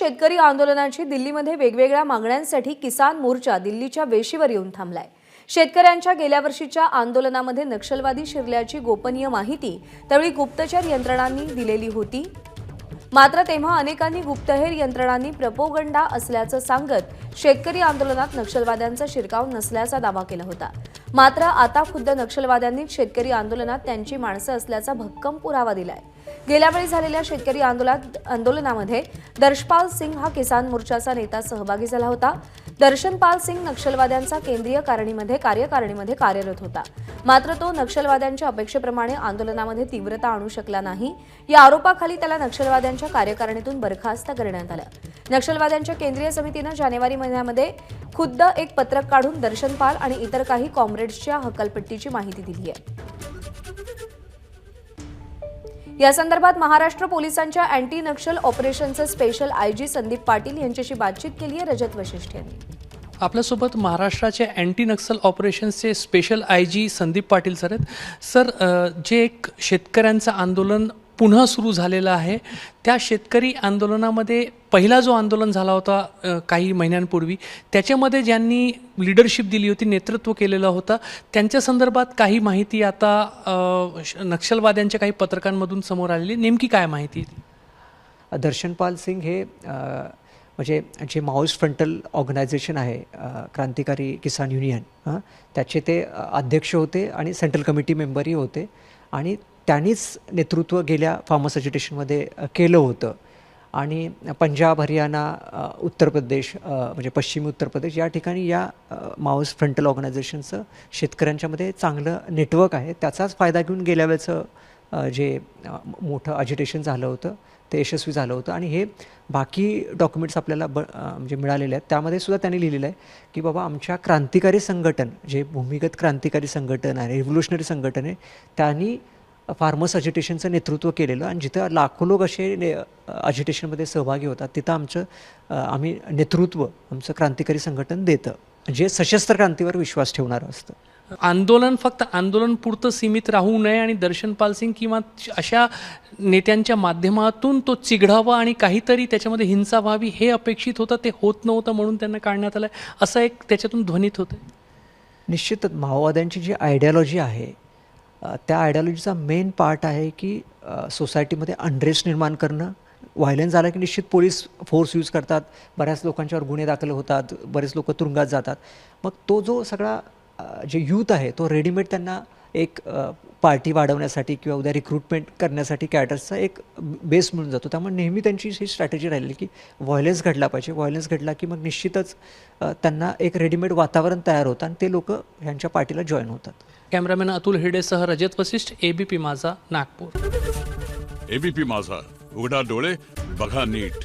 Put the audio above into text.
शेतकरी आंदोलनाची दिल्लीमध्ये वेगवेगळ्या मागण्यांसाठी किसान मोर्चा दिल्लीच्या वेशीवर येऊन थांबलाय. शेतकऱ्यांच्या गेल्या वर्षीच्या आंदोलनामध्ये नक्षलवादी शिरल्याची गोपनीय माहिती त्यावेळी गुप्तचर यंत्रणांनी दिलेली होती. मात्र तेव्हा अनेकांनी गुप्तहेर यंत्रणांनी प्रपोगंडा असल्याचं सांगत शेतकरी आंदोलनात नक्षलवाद्यांचा शिरकाव नसल्याचा दावा केला होता. मात्र आता खुद्द नक्षलवाद्यांनीच शेतकरी आंदोलनात त्यांची माणसं असल्याचा भक्कम पुरावा दिलाय. गेल्या वेळी झालेल्या शेतकरी आंदोलनात आंदोलनामध्ये दर्शपाल सिंग हा किसान मोर्चाचा नेता सहभागी झाला होता. दर्शनपाल सिंग नक्षलवाद्यांचा केंद्रीय कारणीमध्ये कार्यकारिणीमध्ये कार्यरत होता. मात्र तो नक्षलवाद्यांच्या अपेक्षेप्रमाणे आंदोलनामध्ये तीव्रता आणू शकला नाही. या आरोपाखाली त्याला नक्षलवाद्यांच्या कार्यकारिणीतून बरखास्त करण्यात आलं. नक्षलवाद्यांच्या केंद्रीय समितीनं जानेवारी महिन्यामध्ये खुद्द एक पत्रक काढून दर्शनपाल आणि इतर काही कॉम्रेड्सच्या हकलपट्टीची माहिती दिली आहे. या संदर्भात महाराष्ट्र पोलिसांच्या अँटी नक्षल ऑपरेशनचे स्पेशल आयजी संदीप पाटील यांच्याशी बातचीत केली आहे रजत वशिष्ठ यांनी. आपल्यासोबत महाराष्ट्राचे anti Naxal ऑपरेशन्सचे special I G Sandeep Patil sir आहेत. सर जे एक शेतकऱ्यांचं आंदोलन पुन्हा सुरू झालेलं आहे. त्या शेतकरी आंदोलनामध्ये पहिला जो आंदोलन झाला होता काही महिन्यांपूर्वी त्याच्यामध्ये ज्यांनी लिडरशिप दिली होती नेतृत्व केलेलं होतं त्यांच्या संदर्भात काही माहिती आता श- नक्षलवाद्यांच्या काही पत्रकांमधून समोर आलेली. नेमकी काय माहिती? दर्शनपाल सिंग हे म्हणजे जे माओस फ्रंटल ऑर्गनायझेशन आहे क्रांतिकारी किसान युनियन हं, त्याचे ते अध्यक्ष होते आणि सेंट्रल कमिटी मेंबरही होते. आणि त्यांनीच नेतृत्व गेल्या फार्मर्स एज्युटेशनमध्ये केलं होतं. आणि पंजाब हरियाणा उत्तर प्रदेश म्हणजे पश्चिमी उत्तर प्रदेश या ठिकाणी या माऊस फ्रंटल ऑर्गनायझेशनचं शेतकऱ्यांच्यामध्ये चांगलं नेटवर्क आहे. त्याचाच फायदा घेऊन गेल्या वेळेचं जे मोठं अजिटेशन झालं होतं ते यशस्वी झालं होतं. आणि हे बाकी डॉक्युमेंट्स आपल्याला ब म्हणजे मिळालेले आहेत. त्यामध्ये सुद्धा त्यांनी लिहिलेलं आहे की बाबा आमच्या क्रांतिकारी संघटन जे भूमिगत क्रांतिकारी संघटन आहे रिव्होल्युशनरी संघटन आहे त्यांनी फार्मर्स अजिटेशनचं नेतृत्व केलेलं आणि जिथं लाखो लोक असे ने अजिटेशनमध्ये सहभागी होतात तिथं आमचं आम्ही नेतृत्व आमचं क्रांतिकारी संघटन देतं. जे सशस्त्र क्रांतीवर विश्वास ठेवणारं असतं. आंदोलन फक्त आंदोलन पुरतं सीमित राहू नये आणि दर्शनपाल सिंग किंवा अशा नेत्यांच्या माध्यमातून तो चिघळावा आणि काहीतरी त्याच्यामध्ये हिंसा व्हावी हे अपेक्षित होतं ते होत नव्हतं म्हणून त्यांना काढण्यात आलं असं एक त्याच्यातून ध्वनित होतं निश्चितच माओवाद्यांची जी आयडियॉलॉजी आहे त्या आयडियॉलॉजीचा मेन पार्ट आहे की सोसायटीमध्ये अनरेस्ट निर्माण करणं. व्हायलन्स झाला की निश्चित पोलीस फोर्स यूज करतात. बऱ्याच लोकांच्यावर गुन्हे दाखल होतात. बरेच लोक तुरुंगात जातात. मग तो जो सगळा जे यूथ आहे तो रेडीमेड त्यांना एक पार्टी वाढवण्यासाठी किंवा उद्या रिक्रुटमेंट करण्यासाठी कॅडर्सचा एक बेस मिळून जातो. त्यामुळे नेहमी त्यांची ही स्ट्रॅटेजी राहिलेली की व्हायलन्स घडला पाहिजे. व्हायलन्स घडला की मग निश्चितच त्यांना एक रेडीमेड वातावरण तयार होतं आणि ते लोक ह्यांच्या पार्टीला जॉईन होतात. कॅमेरामॅन अतुल हिरडेसह रजत वसिष्ठ एबीपी माझा नागपूर. एबीपी माझा उघडा डोळे बघा नीट.